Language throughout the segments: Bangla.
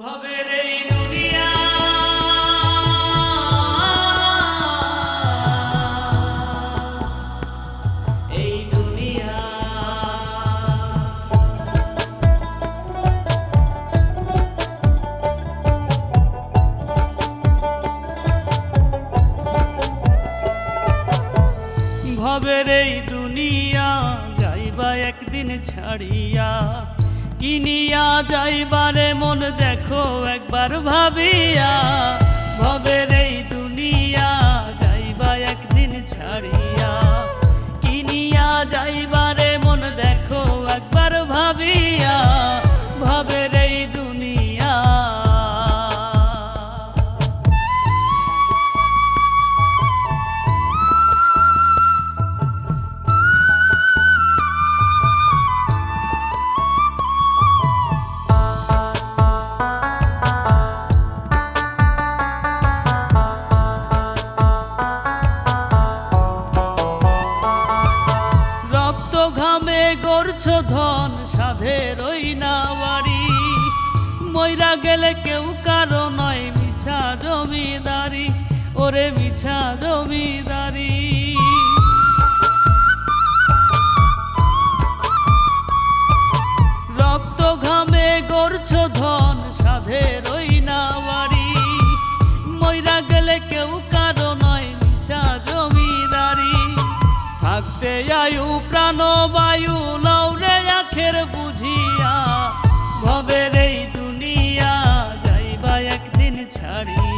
ভবের এই দুনিয়া। ভবের এই দুনিয়া যাইবা একদিন ছাড়িয়া। কিনিয়া যাইবারে মন দেখো একবার ভাবিয়া ভবের গড়ছ ধন সাধের ওই না বাড়ি। ময়রা গেলে কেউ কারও নয় মিছা জমিদারি। ওরে মিছা জমিদারি। রক্ত ঘামে গড়ছ ধন সাধের ওই না বাড়ি। ময়রা গেলে কেউ কারও নয় মিছা জমিদারি। থাকতে আয়ু প্রাণ একদিন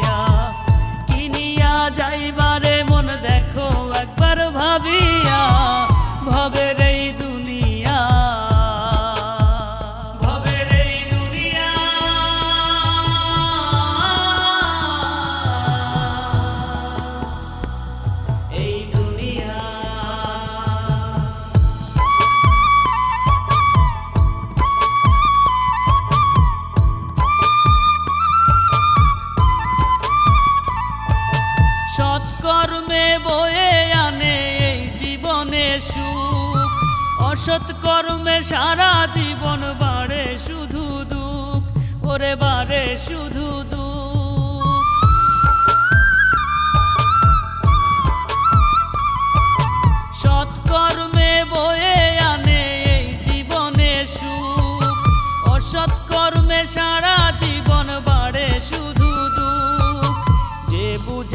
সৎকর্মে বয়ে আনে এই জীবনে সুখ। অসৎ কর্মে সারা জীবন বাড়ে শুধু দুঃখ ওরে বাড়ে শুধু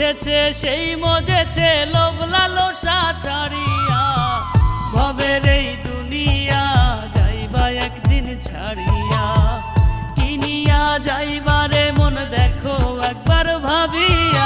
উঠেছে সেই মজেছে লোভ লালো ছাড়িয়া। ভবের এই দুনিয়া যাইবা একদিন ছাড়িয়া। কিনিয়া যাইবারে মন দেখো, একবার ভাবিয়া